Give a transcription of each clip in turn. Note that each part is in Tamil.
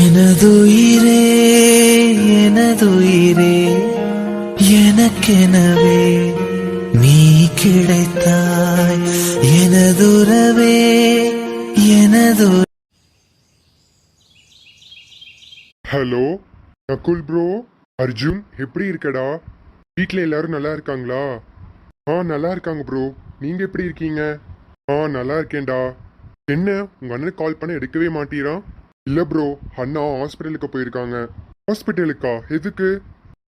எனதுயிரே எனதுயிரே எனக்கெனவே நீ கிடைத்தாய். எனதுறவே எனது ஹலோ நகுல் ப்ரோ அர்ஜுன் எப்படி இருக்கடா? வீட்டில் எல்லாரும் நல்லா இருக்காங்களா? ஆ நல்லா இருக்காங்க ப்ரோ நீங்கள் எப்படி இருக்கீங்க? ஆ நல்லா இருக்கேன்டா. என்ன உங்கள் அண்ணனுக்கு கால் பண்ண எடுக்கவே மாட்டீரான் இல்லை ப்ரோ அண்ணா ஹாஸ்பிட்டலுக்கு போயிருக்காங்க. ஹாஸ்பிட்டலுக்கா எதுக்கு?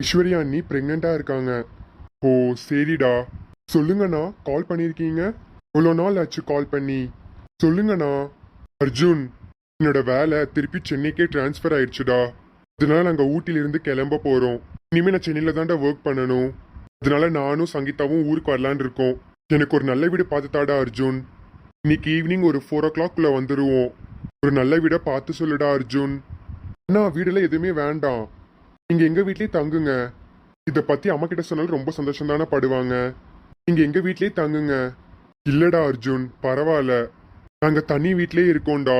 ஐஸ்வர்யா அண்ணி ப்ரெக்னெண்ட்டாக இருக்காங்க. ஓ சரிடா. சொல்லுங்கண்ணா கால் பண்ணியிருக்கீங்க? இவ்வளோ நாள் ஆச்சு கால் பண்ணி. சொல்லுங்கண்ணா. அர்ஜுன் என்னோட வேலை திருப்பி சென்னைக்கே ட்ரான்ஸ்ஃபர் ஆயிடுச்சுடா அதனால நாங்கள் ஊட்டிலிருந்து கிளம்ப போகிறோம் இனிமேல் நான் சென்னையில் தான்டா ஒர்க் பண்ணணும். அதனால நானும் சங்கீதாவும் ஊருக்கு வரலான்னு இருக்கோம். எனக்கு ஒரு நல்ல வீடு பார்த்துட்டாடா அர்ஜுன். இன்னைக்கு ஈவினிங் ஒரு ஃபோர் ஓ கிளாக்குள்ளே வந்துடுவோம் ஒரு நல்ல வீடை பார்த்து சொல்லுடா அர்ஜுன். அண்ணா வீடெல்லாம் எதுவுமே வேண்டாம். நீங்கள் எங்கள் வீட்லேயே தங்குங்க. இதை பற்றி அம்மா கிட்ட சொன்னாலும் ரொம்ப சந்தோஷம் தானே படுவாங்க. நீங்கள் எங்கள் வீட்லேயே தங்குங்க. இல்லடா அர்ஜுன். பரவாயில்ல. நாங்கள் தனி வீட்லேயே இருக்கோம்டா.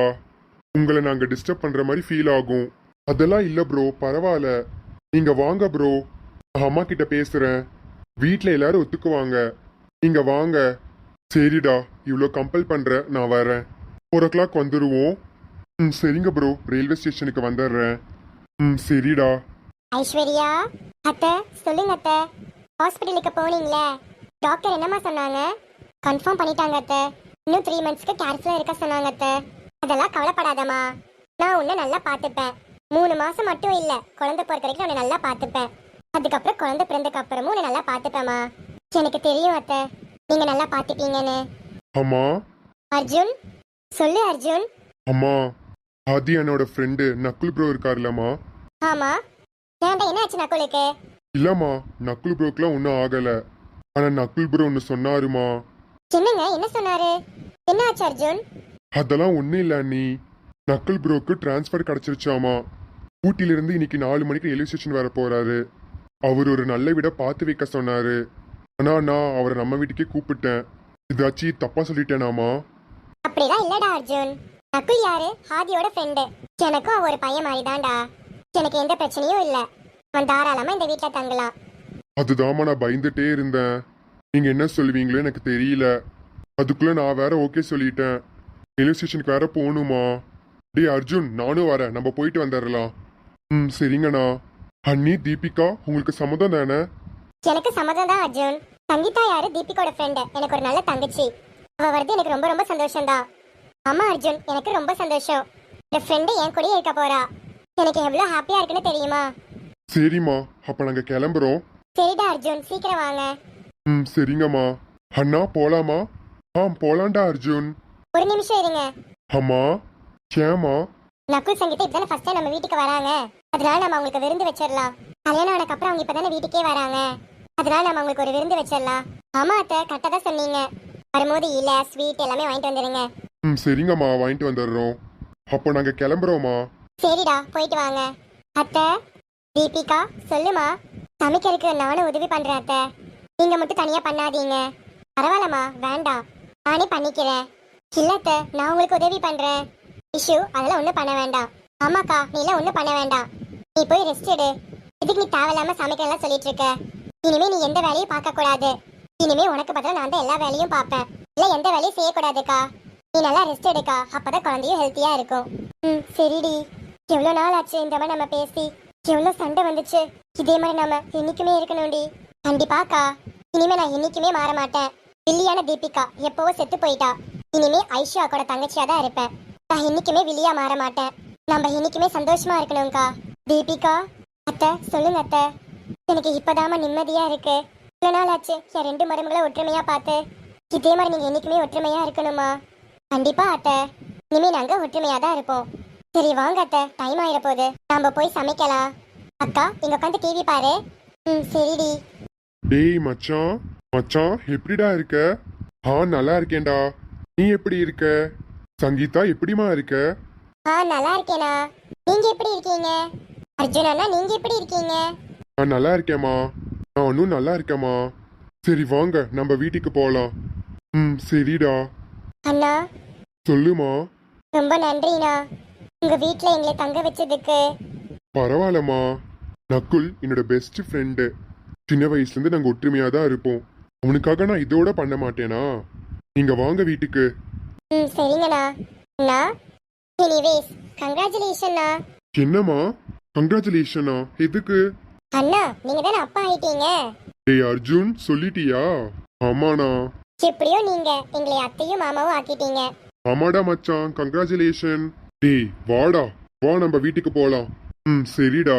உங்களை நாங்கள் டிஸ்டர்ப் பண்ணுற மாதிரி ஃபீல் ஆகும். அதெல்லாம் இல்லை ப்ரோ பரவாயில்ல. நீங்கள் வாங்க ப்ரோ நான் அம்மா கிட்ட பேசுகிறேன் வீட்டில் எல்லாரும் ஒத்துக்குவாங்க. நீங்கள் வாங்க. சரிடா. இவ்வளோ கம்பல் பண்ணுற நான் வரேன். ஃபோர் ஓ கிளாக் வந்துடுவோம் ம் சரிங்க ப்ரோ ரயில்வே ஸ்டேஷனுக்கு வந்துடுறேன். ம் சரிடா. ஐஸ்வர்யா அத்தை சொல்லுங்க அத்தை. ஹாஸ்பிட்டலுக்கு போனீங்களே. டாக்டர் என்னம்மா சொன்னாங்க? கன்ஃபார்ம் பண்ணிட்டாங்க அத்தை. இன்னும் த்ரீ மந்த்ஸ்க்கு கேர்ஃபுல்லாக இருக்க சொன்னாங்க அத்தை. அதெல்லாம் கவலைப்படாதம்மா. நான் உன்னை நல்லா பார்த்துப்பேன். மூணு மாசம் மட்டும் இல்லை குழந்தை பிறக்க வரைக்கும் உன்னை நல்லா பார்த்துப்பேன். அதுக்கப்புறம் குழந்தை பிறந்ததுக்கு அப்புறமும் உன்னை நல்லா பார்த்துப்பேம்மா. எனக்கு தெரியும் அத்தை நீங்க நல்லா பார்த்துப்பீங்கன்னு. அம்மா. அர்ஜுன் சொல்லு அர்ஜுன். அம்மா. ஆதி என்னோட ஃப்ரெண்டு நக்குல் ப்ரோ இருக்கார்லம்மா. ஆமா. ஏன்டா என்ன ஆச்சு நக்குலுக்கு? இல்லம்மா நக்குல் ப்ரோக்கெலாம் ஒன்றும் ஆகலை. ஆனால் நக்குல் ப்ரோ ஒன்று சொன்னாருமா. என்னங்க என்ன சொன்னாரு? என்ன ஆச்சு அர்ஜுன்? அதெல்லாம் ஒன்றும் இல்லை நீ நக்குல் ப்ரோக்கு டிரான்ஸ்ஃபர் கிடச்சிருச்சாமா. ஊட்டியிலிருந்து இன்னைக்கு நாலு மணிக்கு ரயில்வே ஸ்டேஷன் வர போறாரு. அவர் ஒரு நல்ல வீட பார்த்து வைக்க சொன்னாரு. ஆனா நான் அவரை நம்ம வீட்டுக்கே கூப்பிட்டேன். இதாச்சும் தப்பா சொல்லிட்டேனாமா. அப்படிதான் இல்லடா அர்ஜுன். நக்குல் யாரு? ஹாதியோட ஃப்ரெண்டு எனக்கும் அவன் ஒரு பையன் மாதிரி தான்டா எனக்கு எந்த பிரச்சனையும் இல்ல. அவன் தாராளமா இந்த வீட்ல தங்கலாம். அதுதாம்மா நான் பயந்துட்டே இருந்தேன். நீங்க என்ன சொல்லுவீங்களோ எனக்கு தெரியல. அதுக்குள்ள நான் வேற ஓகே சொல்லிட்டேன். ரயில்வே ஸ்டேஷனுக்கு வேற போகணுமா? டேய் அர்ஜுன் நானும் வரேன். நம்ம போயிட்டு வந்துடலாம் ம் சரிங்கண்ணா. அண்ணி தீபிகா உங்களுக்கு சம்மதம் தானே? எனக்கு சம்மதம் தான் அர்ஜுன். சங்கீதா யாரு? தீபிகோட ஃப்ரெண்டு எனக்கு ஒரு நல்ல தங்கச்சி. அவ வருது எனக்கு ரொம்ப ரொம்ப சந்தோஷம் தான் ஆமா அர்ஜுன். எனக்கு ரொம்ப சந்தோஷம். இந்த ஃப்ரெண்டு என் கூடயே இருக்க போறா. எனக்கு எவ்வளவு ஹாப்பியா இருக்குன்னு தெரியுமா? சரிம்மா. அப்ப நாங்க கிளம்புறோம். சரிடா அர்ஜுன். சீக்கிரம் வாங்க. ம் சரிங்கம்மா. அண்ணா போலாமா? ஆ போலாண்டா அர்ஜுன். ஒரு நிமிஷம் இருங்க. அம்மா ஏம்மா நக்குல் சங்கீதா இப்பதானே ஃபர்ஸ்ட் டைம் நம்ம வீட்டுக்கு வராங்க. அதனால நம்ம அவங்களுக்கு விருந்து வச்சிடலாம். கல்யாணம் ஆனதுக்கு அப்புறம் அவங்க இப்பதானே வீட்டுக்கே வராங்க. அதனால நம்ம அவங்களுக்கு ஒரு விருந்து வச்சிடலாம். ஆமா அத்தை. கரெக்டாக தான் சொன்னீங்க. வரும்போது இல ஸ்வீட் எல்லாமே வாங்கிட்டு வந்துடுங்க. ம் சரிங்கம்மா வாங்கிட்டு வந்துடுறோம். அப்போ நாங்கள் கிளம்புறோம்மா. சரிடா போயிட்டு வாங்க. அத்தை தீபிகா சொல்லுமா. சமைக்கிறதுக்கு நானும் உதவி பண்றேன் அத்தை. நீங்க மட்டும் தனியா பண்ணாதீங்க. பரவாயில்லம்மா வேண்டாம். நானே பண்ணிக்கிறேன். இல்ல அத்தை நான் உங்களுக்கு உதவி பண்றேன். இஷு அதெல்லாம் ஒன்றும் பண்ண வேண்டாம். ஆமாக்கா நீ எல்லாம் ஒன்றும் பண்ண வேண்டாம். நீ போய் ரெஸ்ட் எடு. இதுக்கு நீ தேவையில்லாம சமைக்கலாம் சொல்லிட்டு இருக்க? இனிமே நீ எந்த வேலையும் பார்க்க கூடாது இனிமே உனக்கு பார்த்தா நான் தான் எல்லா வேலையும் பார்ப்பேன். இல்லை எந்த வேலையும் செய்யக்கூடாதுக்கா. நீ நல்லா ரெஸ்ட் எடுக்கா. அப்பதான் குழந்தையும் ஹெல்த்தியா இருக்கும். ம் சரிடி. எவ்வளோ நாள் ஆச்சு இந்த மாதிரி நம்ம பேசி? எவ்வளோ சண்டை வந்துச்சு? இதே மாதிரி நம்ம என்னைக்குமே இருக்கணும்டி. கண்டிப்பாக்கா இனிமே நான் என்னைக்குமே மாற மாட்டேன். வில்லியான தீபிகா எப்பவோ செத்து போயிட்டா. இனிமே ஐஷா கூட தங்கச்சியா தான் இருப்பேன். நான் என்னைக்குமே வில்லியா மாற மாட்டேன். நம்ம என்னைக்குமே சந்தோஷமா இருக்கணும்க்கா தீபிகா அத்தை சொல்லுங்க அத்தை. எனக்கு இப்பதாம நிம்மதியா இருக்கு. இவ்வளோ நாள் ஆச்சு. என் ரெண்டு மருமகளை ஒற்றுமையா பார்த்து. இதே மாதிரி நீங்க என்னைக்குமே ஒற்றுமையா இருக்கணுமா கண்டிப்பா அத்தை. இனிமே நாங்க ஒற்றுமையா தான் இருப்போம். சரி வாங்க அத்தை. டைம் ஆயிட போகுது நாம போய் சமைக்கலாம். அக்கா இங்க உட்காந்து டிவி பாரு. ம் சரிடி. டேய் மச்சான் மச்சான் எப்படிடா இருக்க? ஆ நல்லா இருக்கேன்டா. நீ எப்படி இருக்க? சங்கீதா எப்படிமா இருக்க? ஆ நல்லா இருக்கேனா? நீங்க எப்படி இருக்கீங்க? அர்ஜுன் அண்ணா நீங்க எப்படி இருக்கீங்க? நான் நல்லா இருக்கேம்மா. நான் இன்னும் நல்லா இருக்கேம்மா. சரி வாங்க. நம்ம வீட்டுக்கு போகலாம் ம் சரிடா. அண்ணா. சொல்லுமா. ரொம்ப நன்றிண்ணா. உங்க வீட்ல எங்களை தங்க வச்சதுக்கு. பரவாயில்லம்மா. நக்குல் என்னோட பெஸ்ட் ஃப்ரெண்டு சின்ன வயசுல இருந்து நாங்க ஒற்றுமையா தான் இருப்போம். அவனுக்காக நான் இதோட பண்ண மாட்டேனா? நீங்க வாங்க வீட்டுக்கு. ம் சரிங்கண்ணா. அண்ணா எனிவேஸ் கங்க்ராச்சுலேஷன்ண்ணா என்னம்மா? கங்க்ராச்சுலேஷனா எதுக்கு? அண்ணா நீங்க தானே அப்பா ஆயிட்டீங்க? டேய் அர்ஜுன் சொல்லிட்டியா? ஆமாண்ணா. எப்படியோ நீங்க எங்களை அத்தையும் மாமாவும் ஆக்கிட்டீங்க. ஆமாடா மச்சான் கங்க்ராச்சுலேஷன் டேய் வாடா. வா நம்ம வீட்டுக்கு போலாம். ம் சரிடா.